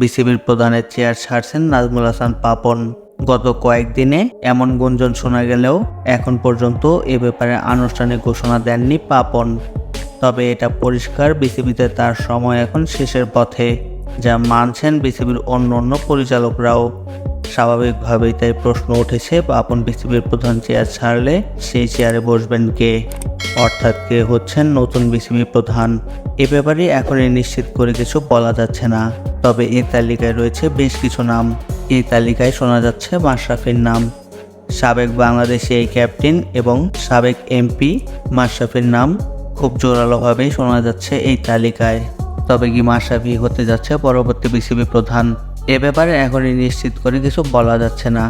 বিসিবির প্রধানের চেয়ার ছাড়ছেন নাজমুল হাসান পাপন। গত কয়েকদিনে এমন গুঞ্জন শোনা গেলেও এখন পর্যন্ত এ ব্যাপারে আনুষ্ঠানিক ঘোষণা দেননি পাপন। তবে এটা পরিষ্কার, বিসিবিতে তার সময় এখন শেষের পথে, যা মানছেন বিসিবির অন্য অন্য পরিচালকরাও। স্বাভাবিকভাবেই তাই প্রশ্ন উঠেছে, পাপন বিসিবির প্রধান চেয়ার ছাড়লে সেই চেয়ারে বসবেন কে? অর্থাৎ কে হচ্ছেন নতুন বিসিবি প্রধান? এ ব্যাপারে এখনই নিশ্চিত করে কিছু বলা যাচ্ছে না। তবে এ তালিকায় রয়েছে বেশ কিছু নাম। এই তালিকায় শোনা যাচ্ছে মাশরাফির নাম। সাবেক বাংলাদেশি এই ক্যাপ্টেন এবং সাবেক এমপি মাশরাফির নাম খুব জোরালোভাবেই শোনা যাচ্ছে এই তালিকায়। তবে কি মাশরাফি হতে যাচ্ছে পরবর্তী বিসিবি প্রধান? এ ব্যাপারে এখনই নিশ্চিত করে কিছু বলা যাচ্ছে না।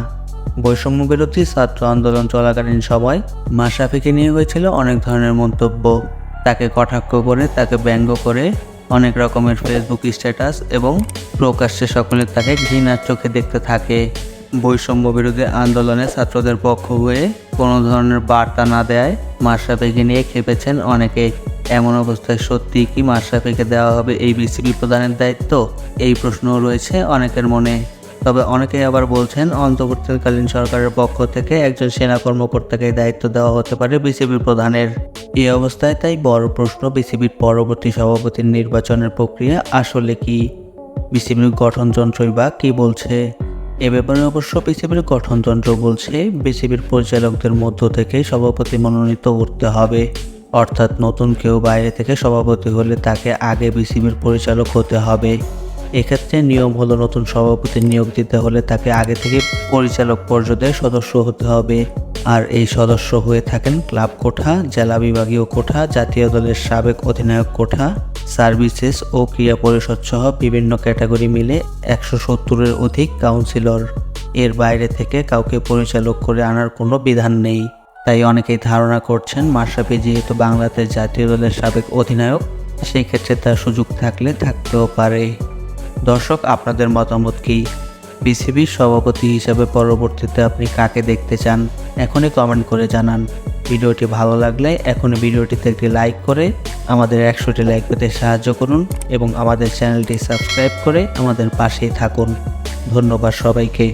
বৈষম্য বিরোধী ছাত্র আন্দোলন চলাকালীন সময় মাশরাফিকে নিয়ে হয়েছিল অনেক ধরনের মন্তব্য। তাকে কটাক্ষ করে, তাকে ব্যঙ্গ করে অনেক রকমের ফেসবুক স্ট্যাটাস এবং প্রকাশ্যে সকলে তাকে ঘৃণার চোখে দেখতে থাকে। বৈষম্য বিরোধী আন্দোলনে ছাত্রদের পক্ষ হয়ে কোনো ধরনের বার্তা না দেয় মাশরাফিকে নিয়ে খেপেছেন অনেকে। এমন অবস্থায় সত্যি কি মাশরাফিকে দেওয়া হবে এই বিসিবি প্রধানের দায়িত্ব? এই প্রশ্নও রয়েছে অনেকের মনে। তবে অনেকেই আবার বলছেন, অন্তর্বর্তীকালীন সরকারের পক্ষ থেকে একজন সেনা কর্মকর্তাকে দায়িত্ব দেওয়া হতে পারে বিসিবি প্রধানের। এই অবস্থায় তাই বড় প্রশ্ন বিসিবির পরবর্তী সভাপতির নির্বাচনের প্রক্রিয়া আসলে কি? বিসিবির গঠনযন্ত্রই বা কি বলছে? এ ব্যাপারে অবশ্য বিসিবির গঠনতন্ত্র বলছে, বিসিবির পরিচালকদের মধ্য থেকে সভাপতি মনোনীত করতে হবে। অর্থাৎ নতুন কেউ বাইরে থেকে সভাপতি হলে তাকে আগে বিসিবির পরিচালক হতে হবে। এক্ষেত্রে নিয়ম হলো নতুন সভাপতি নিয়োগ দিতে হলে তাকে আগে থেকে পরিচালক পর্যায়ের সদস্য হতে হবে। আর এই সদস্য হয়ে থাকেন ক্লাব কোঠা, জেলা বিভাগীয় কোঠা, জাতীয় দলের সাবেক অধিনায়ক কোঠা, সার্ভিসেস ও ক্রিয়া পরিষদ সহ বিভিন্ন ক্যাটাগরি মিলে একশো সত্তরের অধিক কাউন্সিলর। এর বাইরে থেকে কাউকে পরিচালক করে আনার কোনো বিধান নেই। তাই অনেকেই ধারণা করছেন মাশরাফি যেহেতু বাংলাদেশ জাতীয় দলের সাবেক অধিনায়ক, সেই ক্ষেত্রে তার সুযোগ থাকলে থাকতেও পারে। দর্শক, আপনাদের মতামত কি? বিসিবির সভাপতি হিসাবে পরবর্তীতে আপনি কাকে দেখতে চান, এখনই কমেন্ট করে জানান। ভিডিওটি ভালো লাগলে এখনই ভিডিওটিতে একটি লাইক করে আমাদের একশোটি লাইক পেতে সাহায্য করুন এবং আমাদের চ্যানেলটি সাবস্ক্রাইব করে আমাদের পাশেই থাকুন। ধন্যবাদ সবাইকে।